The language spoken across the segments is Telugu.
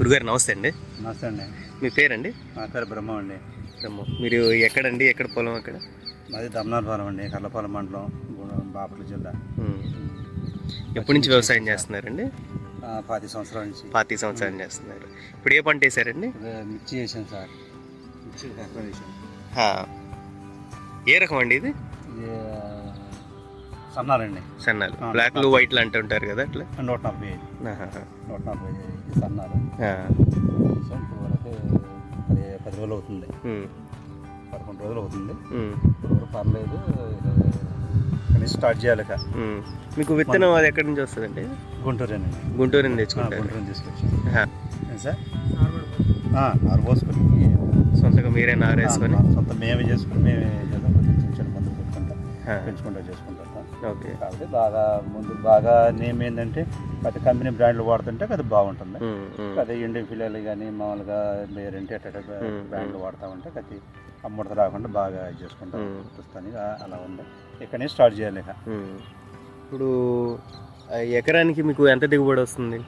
గురుగారు నమస్తే అండి. నమస్తే అండి. మీ పేరండి? నా పేరు బ్రహ్మ అండి. రమ్మ మీరు ఎక్కడండి? ఎక్కడ పొలం ఎక్కడ మాది దమ్నాలపాలెం అండి కర్లపాలెం మండలం బాపట్ల జిల్లా. ఎప్పటి నుంచి వ్యవసాయం చేస్తున్నారండి? పాతి సంవత్సరాల నుంచి. పాతి సంవత్సరాలు చేస్తున్నారు. ఇప్పుడు ఏ పంట వేసారండి మిర్చి చేసాను సార్. మిర్చి. ఏ రకం అండి ఇది సన్నాలండి సన్నాలు. బ్లాక్లు వైట్లు అంటూ ఉంటారు కదా అట్లా? నూట నలభై ఐదు. నూట నలభై ఐదు సన్నాలు. ఆ. సో ఇప్పుడు వరకు పది పది రోజులు అవుతుంది. పదకొండు రోజులు అవుతుంది. ఇప్పుడు పర్లేదు కానీ స్టార్ట్ చేయాలి. మీకు విత్తనం అది ఎక్కడి నుంచి వస్తుందండి? గుంటూరేనండి. గుంటూరు నుంచి తెచ్చుకుంటారు గుంటూరు తీసుకొచ్చాను. ఏం సార్? ఆ, నారు పోసుకొని సొంతగా మీరే నారేసుకొని. ఆ, సొంత మేమే చేసుకుని మేమే చేద్దాం కొంచెం చిన్న చిన్న మందులు కొట్టుకుంటా హా. పెంచుకుంటా చేసుకుంటాం. ఓకే కాబట్టి బాగా ముందు బాగా నేమ్ ఏంటంటే ప్రతి కంపెనీ బ్రాండ్లు వాడుతుంటే అది బాగుంటుంది. అదే ఇండియన్ ఫిలియల్ కానీ మామూలుగా వేరంటే అట్ట మ్మ్. బ్రాండ్లు వాడుతూ ఉంటే అది అమ్ముడత రాకుండా బాగా ఇది చేసుకుంటాం. ప్రస్తుతానికి అలా ఉంది ఇక్కడనే స్టార్ట్ చేయాలి. ఇప్పుడు ఎకరానికి మీకు ఎంత దిగుబడి వస్తుంది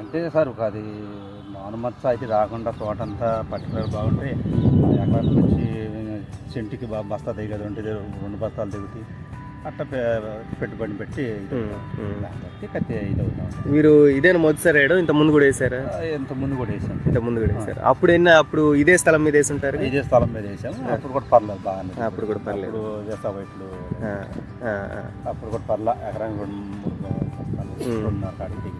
అంటే సార్ ఒక అది మానుమత్స అయితే రాకుండా తోట అంతా పర్టికులర్ బాగుంటే ఎకరానికి వచ్చి సెంటుకి బా బస్తా దిగదు ఉంటుంది రెండు బస్తాలు దిగుతాయి అట్ట పెట్టుబడి పెట్టి కత్తి మీరు ఇదేనా మొదటిసారి వేయడం? ఇంత ముందు కూడా వేసారా? ఇంత ముందు కూడా వేసాం. ఇంత ముందు కూడా వేసారు? అప్పుడు ఎన్న అప్పుడు ఇదే స్థలం మీద వేసి ఉంటారు ఇదే స్థలం మీద వేసాము అప్పుడు కూడా పర్లేదు బాగానే అప్పుడు కూడా పర్లేదు. వేసా వైట్లు. అప్పుడు కూడా పర్లా ఎకరానికి. రెండున్నర కాడికి.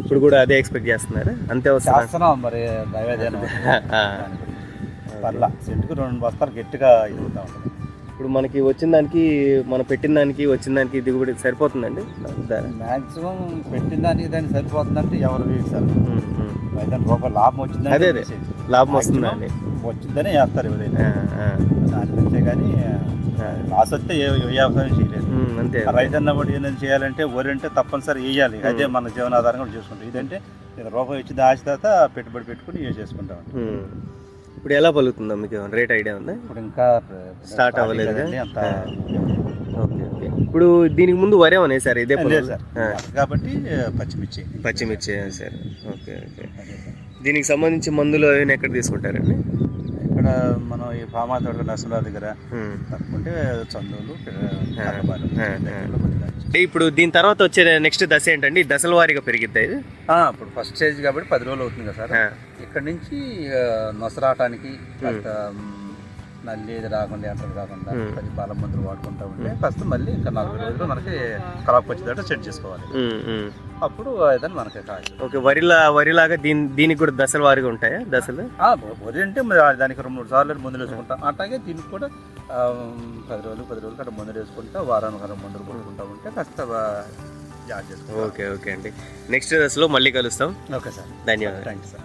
ఇప్పుడు కూడా అదే ఎక్స్పెక్ట్ చేస్తున్నారా? అంతే వస్తుందా? చేస్తున్నాం మరి దైవజనం. ఆ. దాని గురించి. పర్లా సెంటుకు రెండు బస్తాలు గట్టిగా ఇది అవుతా ఉంటుంది. ఇప్పుడు మనకి వచ్చిన దానికి మనం పెట్టిన దానికి వచ్చిన దానికి దిగుబడి సరిపోతుందండి ధర? మాక్సిమం పెట్టిన దానికి దానికి సరిపోతుందంటే ఎవరు. అయితే రూపాయలు లాభం వచ్చిందని అదే, అదే. లాభం వస్తుందండి వచ్చిందనే వేస్తారు ఎవరైనా. దాని నుంచే కానీ లాస్ వస్తే ఏ వ్యవసాయం చేయలేదు అంతే రైతు అన్నప్పుడు ఏంటంటే చేయాలంటే వరి అంటే తప్పనిసరి వేయాలి అదే మన జీవనాధారం కూడా చేసుకుంటాం ఇదంటే ఇది రూపాయి ఇచ్చి దాచి తర్వాత పెట్టుబడి పెట్టుకుని చేసుకుంటాం. ఇప్పుడు ఎలా పలుకుతుందా మీకు రేట్ ఐడియా ఉందా? ఇప్పుడు ఇంకా Start అవ్వలేదు ఓకే ఓకే. ఇప్పుడు దీనికి ముందు వరే అనేసారు ఇదే లేదు పొలం. సార్ కాబట్టి పచ్చిమిర్చి. పచ్చిమిర్చి సార్. Okay okay. సార్. దీనికి సంబంధించి మందులు అవన్నీ ఎక్కడ తీసుకుంటారండి? ఇక్కడ మనం ఈ ఫామా తోట నర్సుల దగ్గర. తప్పుకుంటే అంటే ఇప్పుడు దీని తర్వాత వచ్చే నెక్స్ట్ దశ ఏంటండి? దశల వారీగా పెరిగిద్దా ఇప్పుడు ఫస్ట్ స్టేజ్ కాబట్టి పది రోజులు అవుతుంది కదా సార్. ఇక్కడ నుంచి నొసరాటానికి నల్లి ఇది రాకుండా ఎంటర్ రాకుండా మ్. పది బాల మందులు వాడుకుంటా ఉంటే ఫస్ట్ మళ్ళీ ఇంకా నలభై రోజులు మనకి క్రాప్ వచ్చేటట్టు సెట్ చేసుకోవాలి. అప్పుడు ఏదైనా మనకి కాదు ఓకే వరిలా వరిలాగా దీని దీనికి కూడా దశల వారీగా ఉంటాయా? దశలు? వరి అంటే దానికి రెండు మూడు సార్లు మందులు వేసుకుంటాం. అట్లాగే దీనికి కూడా పది రోజులు పది రోజులు అక్కడ మందులు వేసుకుంటా వారానికి అక్కడ మందులు కొట్టుకుంటా ఉంటే కాస్త ఓకే ఓకే అండి. నెక్స్ట్ దశలో మళ్ళీ కలుస్తాం. Okay sir. ధన్యవాదాలు. Thank you sir.